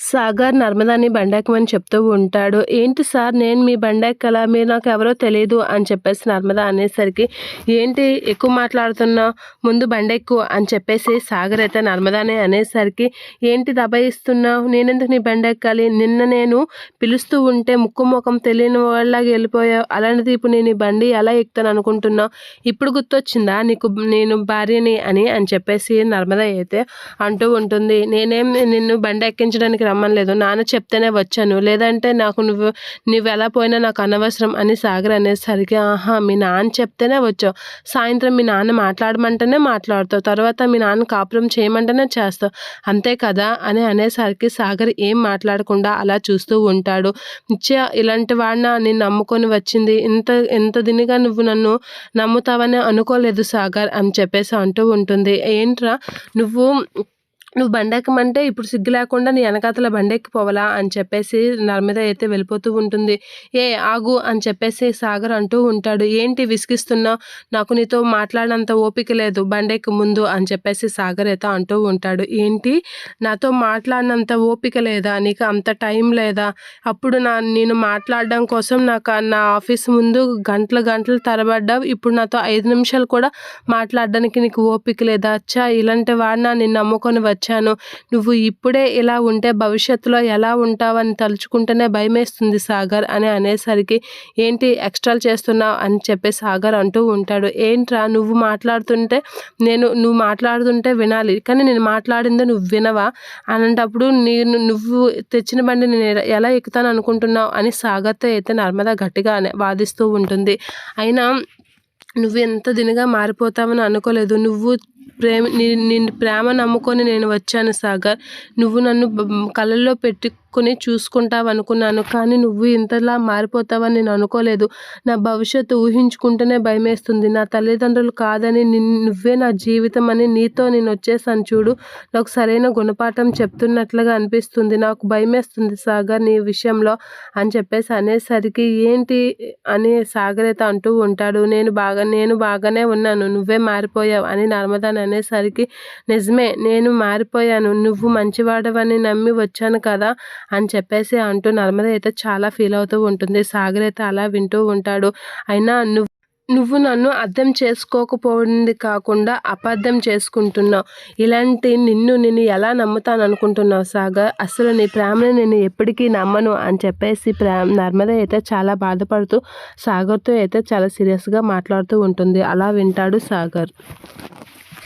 సాగర్ నర్మదాని బండెక్కమని చెప్తూ ఉంటాడు ఏంటి సార్ నేను మీ బండెక్కల మీరు నాకు ఎవరో తెలియదు అని చెప్పేసి నర్మద అనేసరికి ఏంటి ఎక్కువ మాట్లాడుతున్నా ముందు బండెక్కు అని చెప్పేసి సాగర్ అయితే నర్మదాని అనేసరికి ఏంటి దబాయిస్తున్నావు నేనెందుకు నీ బండెక్కాలి? నిన్న నేను పిలుస్తూ ఉంటే ముక్కు ముఖం తెలియని వాళ్ళలాగా వెళ్ళిపోయావు. అలాంటిది ఇప్పుడు నేను ఈ బండి ఎలా ఎక్కుతాను అనుకుంటున్నావు? ఇప్పుడు గుర్తొచ్చిందా నీకు నేను భార్యని అని అని చెప్పేసి నర్మద అయితే అంటూ ఉంటుంది. నేనేం నిన్ను బండి ఎక్కించడానికి రమ్మనలేదు నాన్న చెప్తేనే వచ్చాను. లేదంటే నాకు నువ్వు నువ్వు ఎలా పోయినా నాకు అనవసరం అని సాగర్ అనేసరికి ఆహా మీ నాన్న చెప్తేనే వచ్చావు. సాయంత్రం మీ నాన్న మాట్లాడమంటేనే మాట్లాడతావు. తర్వాత మీ నాన్న కాపురం చేయమంటేనే చేస్తావు. అంతే కదా? అని అనేసరికి సాగర్ ఏం మాట్లాడకుండా అలా చూస్తూ ఉంటాడు. ఇచ్చే ఇలాంటి వాడిన నేను నమ్ముకొని వచ్చింది. ఇంత ఎంత దినిగా నువ్వు నన్ను నమ్ముతావని అనుకోలేదు సాగర్ అని చెప్పేసి అంటూ ఉంటుంది. ఏంట్రా నువ్వు నువ్వు బండెక్కమంటే ఇప్పుడు సిగ్గు లేకుండా నీ వెనకాతల బండెక్కిపోవాలా అని చెప్పేసి నర్మద అయితే వెళ్ళిపోతూ ఉంటుంది. ఏ ఆగు అని చెప్పేసి సాగర్ అంటూ ఉంటాడు. ఏంటి విసిగిస్తున్నావు నాకు నీతో మాట్లాడినంత ఓపిక లేదు. బండెక్కి ముందు అని చెప్పేసి సాగర్ అయితే అంటూ ఉంటాడు. ఏంటి? నాతో మాట్లాడినంత ఓపిక లేదా? నీకు అంత టైం లేదా? అప్పుడు నా నేను మాట్లాడడం కోసం నాకు నా ఆఫీస్ ముందు గంటలు గంటలు తరబడ్డావు. ఇప్పుడు నాతో ఐదు నిమిషాలు కూడా మాట్లాడడానికి నీకు ఓపిక లేదా? అచ్చా ఇలాంటి వాడిన నేను నమ్ముకొని వచ్చి. వచ్చాను. నువ్వు ఇప్పుడే ఇలా ఉంటే భవిష్యత్తులో ఎలా ఉంటావని తలుచుకుంటేనే భయమేస్తుంది సాగర్ అని అనేసరికి ఏంటి ఎక్స్ట్రాలు చేస్తున్నావు? అని చెప్పి సాగర్ అంటూ ఉంటాడు. ఏంట్రా నువ్వు మాట్లాడుతుంటే నేను నువ్వు మాట్లాడుతుంటే వినాలి కానీ నేను మాట్లాడిందే నువ్వు వినవా? అనేటప్పుడు నేను నువ్వు తెచ్చిన బండి నేను ఎలా ఎక్కుతాను అనుకుంటున్నావు? అని సాగర్తో అయితే నర్మదా గట్టిగా వాదిస్తూ ఉంటుంది. అయినా నువ్వు ఎంత దినగా మారిపోతావని అనుకోలేదు. నువ్వు ప్రేమ నీ ప్రేమ నమ్ముకొని నేను వచ్చాను సాగర్. నువ్వు నన్ను కళ్ళల్లో పెట్టి కొని చూసుకుంటావు అనుకున్నాను కానీ నువ్వు ఇంతలా మారిపోతావని నేను అనుకోలేదు. నా భవిష్యత్తు ఊహించుకుంటేనే భయమేస్తుంది. నా తల్లిదండ్రులు కాదని నువ్వే నా జీవితం అని నీతో నేను వచ్చేసాను చూడు. నాకు సరైన గుణపాఠం చెప్తున్నట్లుగా అనిపిస్తుంది. నాకు భయమేస్తుంది సాగర్ నీ విషయంలో అని చెప్పేసి అనేసరికి ఏంటి అని సాగర్ అయితే అంటూ ఉంటాడు. నేను బాగా నేను బాగానే ఉన్నాను. నువ్వే మారిపోయావు అని నర్మదాని అనేసరికి నిజమే నేను మారిపోయాను. నువ్వు మంచివాడవని నమ్మి వచ్చాను కదా. అని చెప్పేసి అంటూ నర్మద అయితే చాలా ఫీల్ అవుతూ ఉంటుంది. సాగర్ అయితే అలా వింటూ ఉంటాడు. అయినా నువ్వు నువ్వు నన్ను అర్థం చేసుకోకపోయింది కాకుండా అపార్థం చేసుకుంటున్నావు. ఇలాంటి నిన్ను నేను ఎలా నమ్ముతాను అనుకుంటున్నావు సాగర్? అసలు నీ ప్రేమని నేను ఎప్పటికీ నమ్మను అని చెప్పేసి ప్రేమ నర్మద అయితే చాలా బాధపడుతూ సాగర్తో అయితే చాలా సీరియస్గా మాట్లాడుతూ ఉంటుంది. అలా వింటాడు సాగర్.